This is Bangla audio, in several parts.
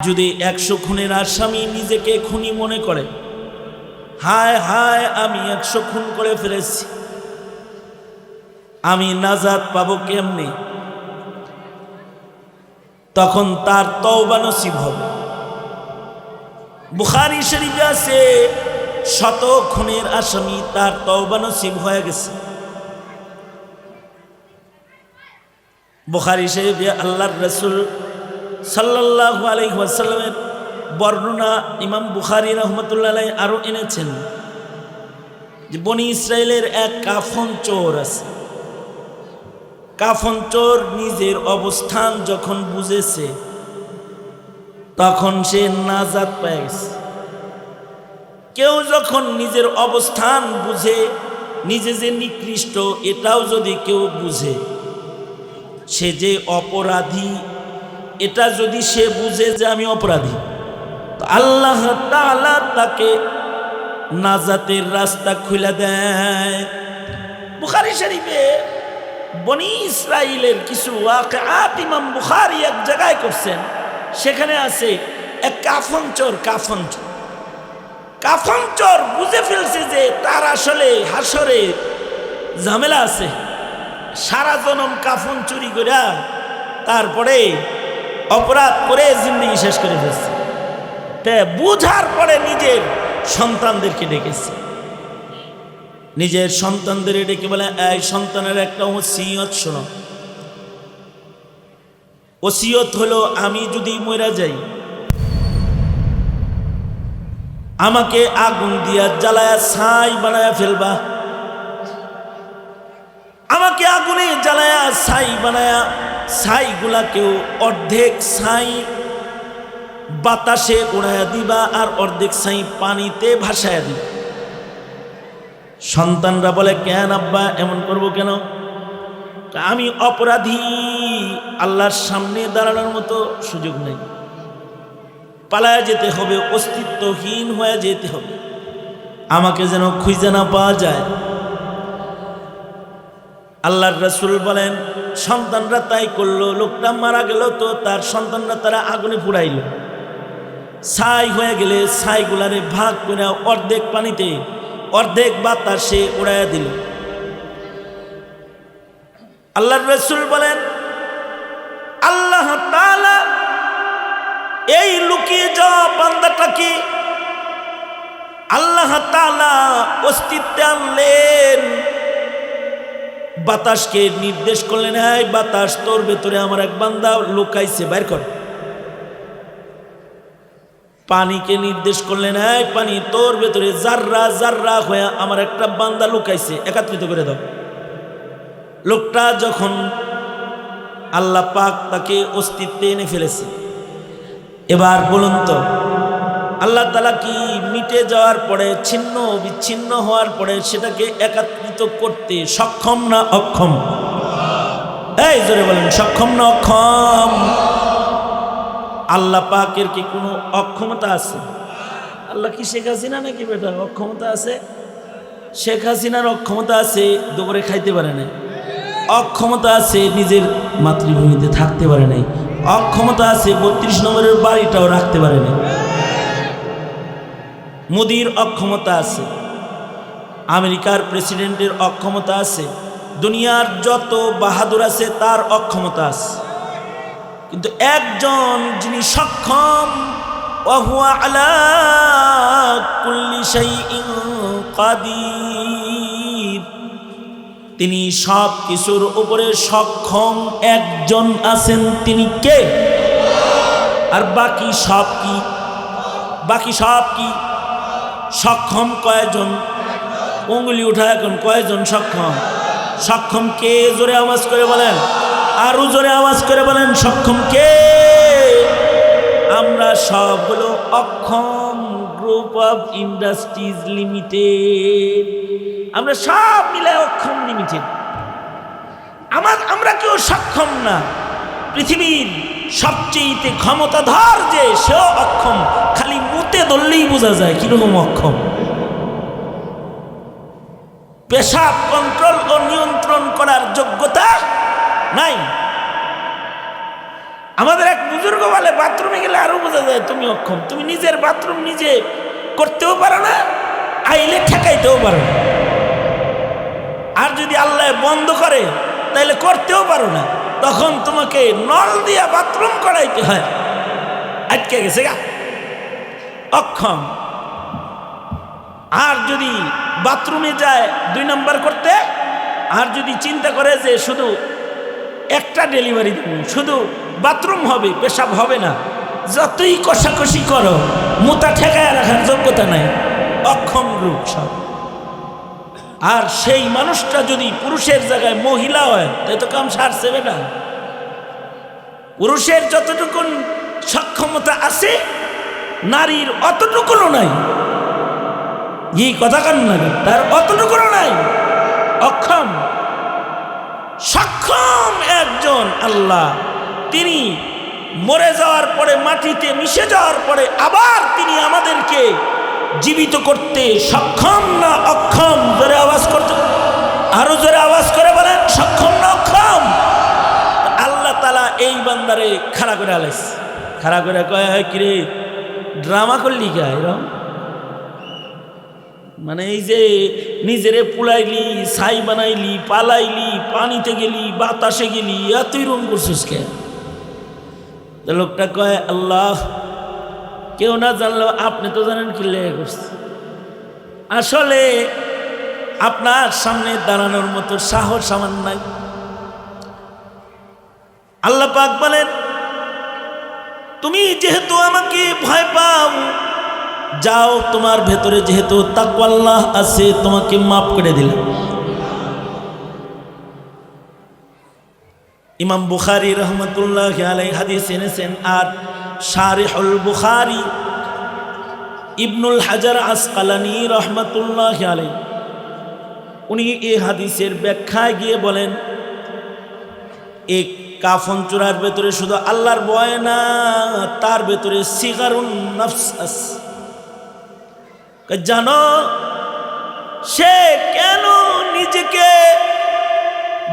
যদি একশো খুনের আসামি নিজেকে খুনি মনে করে, হায় হায়, আমি একশো খুন করে ফেলেছি। আমি নাজাদ পাবো কেমনি? তখন তার তওবা নসিব হবে। বুখারি শরীফে আছে, শত খুনের আসামি তার তওবা নসিব হয়ে গেছে। বুখারি শরীফে আল্লাহর রসুল সাল্লাল্লাহু আলাইহি ওয়াসাল্লামের বর্ণনা ইমাম বুখারি রহমতুল্লাহ আরও এনেছেন যে বনি ইসরায়েলের এক কাফন চোর আছে। কাফন চোর নিজের অবস্থান যখন বুঝেছে, তখন সে নাজাত পেয়ে গেছে। কেউ যখন নিজের অবস্থান বুঝে, নিজে যে নিকৃষ্ট, এটাও যদি কেউ বুঝে, সে যে অপরাধী এটা যদি সে বুঝে যে আমি অপরাধী আল্লাহ তাআলা তাকে নাজাতের রাস্তা খুলে দেয়। বুখারি শরীফে বনি ইসরাইলের কিছু ওয়াকিআত ইমাম বুখারী এক জায়গায় করছেন, সেখানে আছে এক কাফন চোর কাফন চোর কাফন চোর বুঝে ফেলছে যে তার আসলে হাসরে ঝামেলা আছে। সারা জনম কাফন চুরি করিয়া তারপরে অপরাধ করে জিন্দগি শেষ করে ফেলছে। তা বুঝার পরে নিজের সন্তানদেরকে ডেকেছে। নিজের সন্তানদের ডেকে বলে, এই সন্তানের একটা ওসিয়ত শোনো। ওসিয়ত হলো আমি যদি মরা যাই, আমাকে আগুন দিয়া জ্বালায়া ছাই বানায়া ফেলবা। আমাকে আগুনে জ্বালায়া ছাই বানায়া ছাইগুলাকেও অর্ধেক ছাই বাতাসে উড়াইয়া দিবা আর অর্ধেক ছাই পানিতে ভাসায়া দিবা। সন্তানরা বলে, কেন আব্বা, এমন করব কেন? আমি অপরাধী, আল্লাহর সামনে দাঁড়ানোর মতো সুযোগ নেই। পালায় যেতে হবে, অস্তিত্বহীন হয়ে যেতে হবে। আমাকে যেন খুঁজে না পাওয়া যায়। আল্লাহর রসুল বলেন সন্তানরা তাই করল, লোকটা মারা গেল তো তার সন্তানরা তারা আগুনে পুড়াইল। ছাই হয়ে গেলে ছাইগুলারে ভাগ করে অর্ধেক পানিতে, অর্ধেক বাতাসে উড়াইয়া দিল। আল্লাহর রসুল বলেন, আল্লাহ এই লুকিয়ে যাওয়া বান্দাটাকে আল্লাহ তাআলা অস্তিত্বে আনলেন। বাতাসকে নির্দেশ করলেন হ্যাঁ বাতাস, তোর ভেতরে আমার এক বান্দা লুকাইছে, বাইর কর। পানিকে নির্দেশ করলেন হ্যাঁ পানি, তোর ভেতরে জাররা জাররা হয়ে আমার একটা বান্দা লুকাইছে, একাত্রিত করে দাও। লোকটা যখন আল্লাহ পাক তাকে অস্তিত্বে এনে ফেলেছে, এবার বলুন তো আল্লাহ তালা কি মিটে যাওয়ার পরে, ছিন্ন বিচ্ছিন্ন হওয়ার পরে সেটাকে একাত্রিত করতে সক্ষম না অক্ষম? এই জোরে বলেন, সক্ষম না অক্ষম? আল্লাহ পাকের কি কোনো অক্ষমতা আছে? আল্লাহ কি শেখ হাসিনা নাকি বেটা? অক্ষমতা আছে? শেখ হাসিনার অক্ষমতা আছে, দুপুরে খাইতে পারে না অক্ষমতা আছে, নিজের মাতৃভূমিতে থাকতে পারে নাই। অক্ষমতা আছে, বত্রিশ নম্বরের বাড়িটাও রাখতে পারে নাই। মোদির অক্ষমতা আছে, আমেরিকার প্রেসিডেন্টের অক্ষমতা আছে, দুনিয়ার যত বাহাদুর আছে তার অক্ষমতা আছে। কিন্তু একজন যিনি সক্ষম আলা তিনি সব কিছুর উপরে সক্ষম একজন আছেন তিনি কে? আর বাকি সব কি? বাকি সব কি? সক্ষম কয়জন? উঙ্গুলি উঠা এখন কয়জন সক্ষম? সক্ষম কে? জোরে আওয়াজ করে বলেন। আরও জোরে আওয়াজ করে বলেন, সক্ষম কে? আমরা সব হলো অক্ষম গ্রুপ অফ ইন্ডাস্ট্রিজ লিমিটেড। আমরা সব মিলে অক্ষম লিমিটেড। আমার আমরা কেউ সক্ষম না। পৃথিবীর সবচেয়ে ক্ষমতাধর যে, সেও অক্ষম। মুতে ধরলেই বোঝা যায় কীরকম অক্ষম। পেশাব কন্ট্রোল ও নিয়ন্ত্রণ করার যোগ্যতা নাই। আমাদের এক বুজুর্গ বলে, বাথরুমে গেলে আরও বোঝা যায় তুমি অক্ষম। তুমি নিজের বাথরুম নিজে করতেও পারো না, আইলে ঠেকাইতেও পারো না। আর যদি আল্লাহ বন্ধ করে তাহলে করতেও পারো না। তখন তোমাকে নল দিয়া বাথরুম করাইতে হয়। আটকে গেছে গা। অক্ষম। আর যদি বাথরুমে যায় দুই নাম্বার করতে, আর যদি চিন্তা করে যে শুধু একটা ডেলিভারি শুধু বাথরুম হবে, পেশাব হবে না, যতই কষাকষি করো, মোতা ঠেকায় রাখার যোগ্যতা নাই, অক্ষম রূপ সব। আর সেই মানুষটা যদি পুরুষের জায়গায় মহিলা হয়, তাই তো কাম সারছে বেটা। পুরুষের যতটুকুন সক্ষমতা আছে নারীর অতটুকুনও নাই। এই কথা কান লাগে তার অতটুকুনও নাই। অক্ষম, সক্ষম একজন আল্লাহ। তিনি মরে যাওয়ার পরে, মাটিতে মিশে যাওয়ার পরে, আবার তিনি আমাদেরকে জীবিত করতে সক্ষম না অক্ষম? জোরে আওয়াজ করতে, আরও জোরে আওয়াজ করে বলেন, সক্ষম না অক্ষম? আল্লাহ তালা এই বান্দারে খাড়া করে আলাইস খাড়া করে কয় "এই কিরে? ড্রামা করলি কে এরম? মানে এই যে নিজেরে পুলাইলি, ছাই বানাইলি, পালাইলি, পানিতে গেলি, বাতাসে গেলি, এতই রুম করছিস কে? লোকটা কয়, আল্লাহ, কেউ না জানলো আপনি তো জানেন কি লেগে করছে। আসলে আপনার সামনে দাঁড়ানোর মতো সাহস আমার নাই। আল্লাহ পাক বলেন তুমি যেহেতু আমাকে ভয় পাও, যাও তোমার ভেতরে যেহেতু তাকওয়াল্লাহ আছে, তোমাকে মাফ করে দিলাম। ইমাম বুখারি রহমতুল্লাহ আলাই হাদিস এনেছেন, আর শারিহুল বুখারি ইবনুল হাজার আসকালানি রহমতুল্লাহ আলাই উনি এই হাদিসের ব্যাখ্যায় গিয়ে বলেন এই কাফন চূড়ার ভেতরে শুধু আল্লাহর ভয় না, তার ভেতরে সিগারুন নফস জানো, সে কেন নিজেকে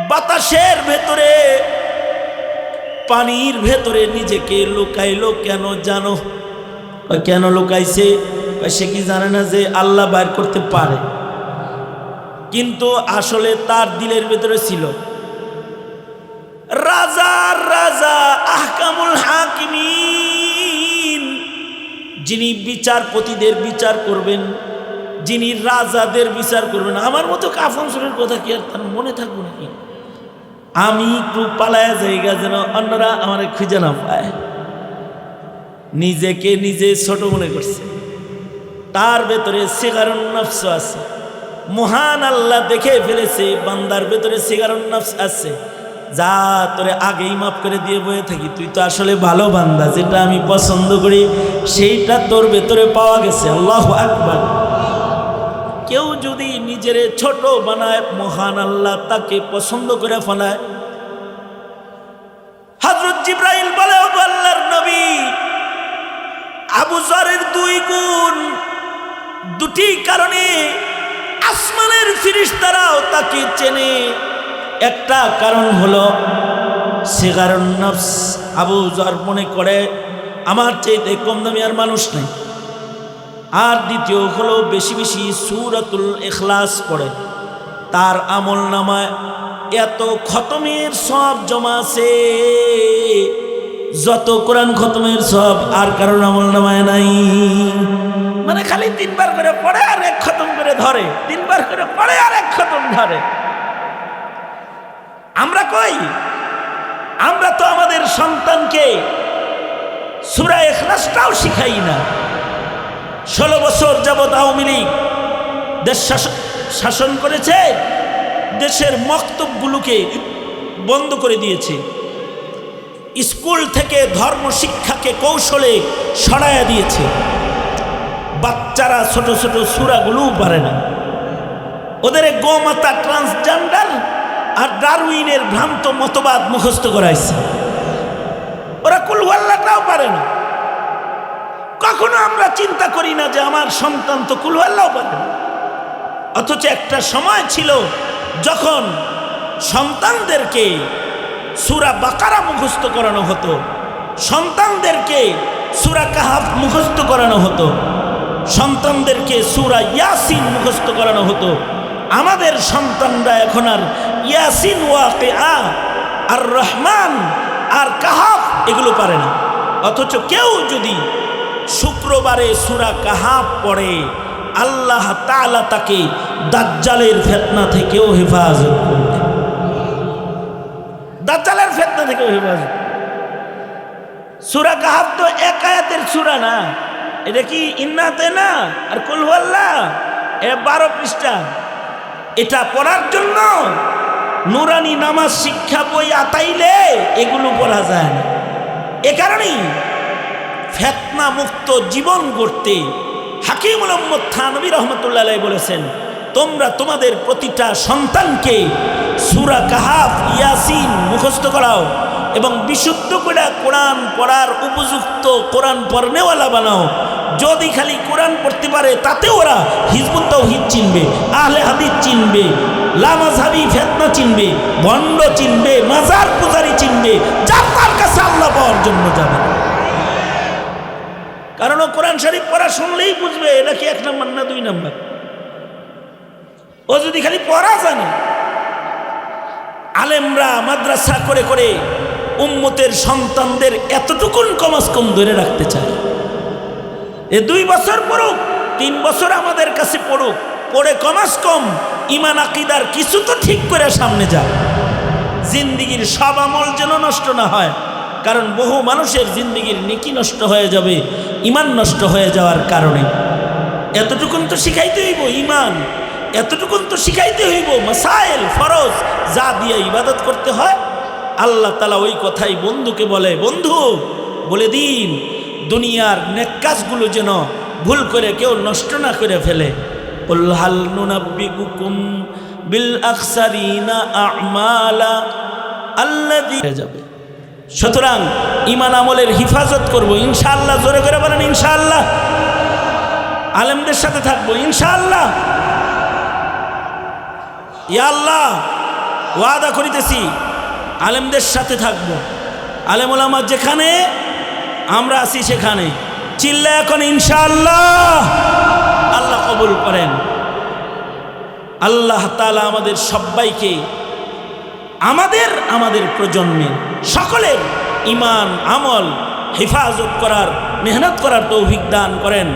বাতাসের ভেতরে, পানির ভেতরে নিজেকে লুকাইলো কেন জানো? কেন লুকাইছে? সে কি জানে না যে আল্লাহ বাইর করতে পারে। কিন্তু আসলে তার দিলের ভেতরে ছিল। হাকিমিন, যিনি বিচারপতিদের বিচার করবেন, যিনি রাজাদের বিচার করবেন। আমার মতো কাফন কথা কি আর তার মনে থাকব নাকি? আমি একটু পালায়া জায়গা যেন অন্যরা আমার খুঁজে না পায়। নিজেকে নিজে ছোট মনে করছে। তার ভেতরে সিগারুন নফস আছে। মহান আল্লাহ দেখে ফেলেছে, বান্দার ভেতরে সিগারুন নফস আছে। যা তোরে আগেই মাফ করে দিয়ে বয়ে থাকি, তুই তো আসলে ভালো বান্দা, যেটা আমি পছন্দ করি, সেইটা তোর ভেতরে পাওয়া গেছে। আল্লাহ আকবার। কেউ যদি নিজের ছোট বানায়, মহান আল্লাহ তাকে পছন্দ করে ফেলায়। হজরত জিব্রাইল বলে আল্লাহর নবী, আবু জরের দুই গুণ দুটি কারণে আসমানের ফিরিস্তারাও তাকে চেনে। একটা কারণ হলো সেগারণ নফস আবু জর মনে করে, আমার চাইতে কম দামি আর মানুষ নেই। আর দ্বিতীয় হলো, বেশি বেশি সুরাতুল এখলাস পড়ে। তার আমল নামায় এত খতমের সব জমা আছে, যত কোরআন খতমের সব আর কারণ আমল নামায় নাই। মানে খালি তিনবার করে পড়ে আর এক খতম করে ধরে, তিনবার করে পড়ে আর এক খতম ধরে। আমরা কই? আমরা তো আমাদের সন্তানকে সুরা এখলাসটাও শিখাই না। ষোলো বছর যাবৎ আওয়ামী লীগ দেশ শাসন- করেছে, দেশের মক্তবগুলোকে বন্ধ করে দিয়েছে। স্কুল থেকে ধর্ম শিক্ষাকে কৌশলে সরাইয়া দিয়েছে। বাচ্চারা ছোট ছোট সুরাগুলোও পারে না। ওদের গোমাতা ট্রান্সজেন্ডার আর ডারউইনের ভ্রান্ত মতবাদ মুখস্থ করাইছে। ওরা কুলওয়াল্লাটাও পারে না। কখনো আমরা চিন্তা করি না যে আমার সন্তান তো কুলওয়াল্লাও পারে না। অথচ একটা সময় ছিল যখন সন্তানদেরকে সুরা বাকারা মুখস্থ করানো হতো। সন্তানদেরকে সুরা কাহাফ মুখস্থ করানো হতো। সন্তানদেরকে সুরা ইয়াসিন মুখস্থ করানো হতো। আমাদের সন্তানরা এখন আর ইয়াসিন ওয়াকে আ আর রহমান, আর কাহাফ এগুলো পারে না। অথচ কেউ যদি শুক্রবারে সুরা কাহাফ পড়ে, আল্লাহ তালা তাকে দাজ্জালের ফেতনা থেকেও হেফাজত করবে। দাজ্জালের ফেতনা থেকেও হেফাজত। সুরা কাহাফ তো এক আয়াতের সুরা না। এটা কি ইন্নাতে না আর কুলহুয়াল্লাহ এ বারো পৃষ্ঠা। এটা পড়ার জন্য নুরানি নামাজ শিক্ষা বই আতাইলে এগুলো পড়া যায় না। এ কারণেই ফেতনা মুক্ত জীবন গড়তে হাকিম মোহাম্মদ থানবী রহমতুল্লাহ বলেছেন, তোমরা তোমাদের প্রতিটা সন্তানকে সুরা কাহাফ, ইয়াসিন মুখস্থ করাও এবং বিশুদ্ধ করে কোরআন পড়ার উপযুক্ত কোরআন পড়নেওয়ালা বানাও। যদি খালি কোরআন পড়তে পারে, তাতে ওরা হিজবুত তৌহিদ চিনবে, আহলে হাদিস চিনবে লামাজহাবি ফেতনা চিনবে ভণ্ড চিনবে, মাজার পূজারি চিনবে, যার তার কাছে আল্লাহ পাওয়ার জন্য যাবে। কারণ ও কোরআন শরীফ পড়া শুনলেই বুঝবে, এটা কি এক নম্বর না দুই নম্বর? ও যদি খালি পড়া জানে, আলেমরা মাদ্রাসা করে করে উম্মতের সন্তানদের এতটুকুন কমাস কম ধরে রাখতে চায়। এ দুই বছর পড়ুক, তিন বছর আমাদের কাছে পড়ুক, পড়ে কমাস কম, ইমান আকিদার কিছু তো ঠিক করে সামনে যাক। জিন্দিগির সব আমল যেন নষ্ট না হয়, কারণ বহু মানুষের জিন্দিগির নেকি নষ্ট হয়ে যাবে, ইমান নষ্ট হয়ে যাওয়ার কারণে। এতটুকুন তো শিখাইতে হইব, ইমান। এতটুকুন তো শিখাইতে হইব, মাসাইল, ফরজ, যা দিয়ে ইবাদত করতে হয়। আল্লাহ তালা ওই কথাই বন্ধুকে বলে, বন্ধু, বলে দিন দুনিয়ার নেক কাজগুলো যেন ভুল করে কেউ নষ্ট না করে ফেলে। যাবে। সুতরাং ইমান আমলের হিফাজত করব। ইনশাআল্লাহ, জোরে করে বলেন ইনশাআল্লাহ। আলেমদের সাথে থাকব ইনশাআল্লাহ। আল্লাহ, ওয়াদা করিতেছি, আলেমদের সাথে থাকব। আলেমুল আমার যেখানে আমরা আছি সেখানে। চিল্লা এখন ইনশাআল্লাহ। আল্লাহ কবুল করেন। আল্লাহ তালা আমাদের সবাইকে, আমাদের আমাদের প্রজন্মে সকলের ইমান আমল, হেফাজত করার, মেহনত করার তৌফিক দান করেন।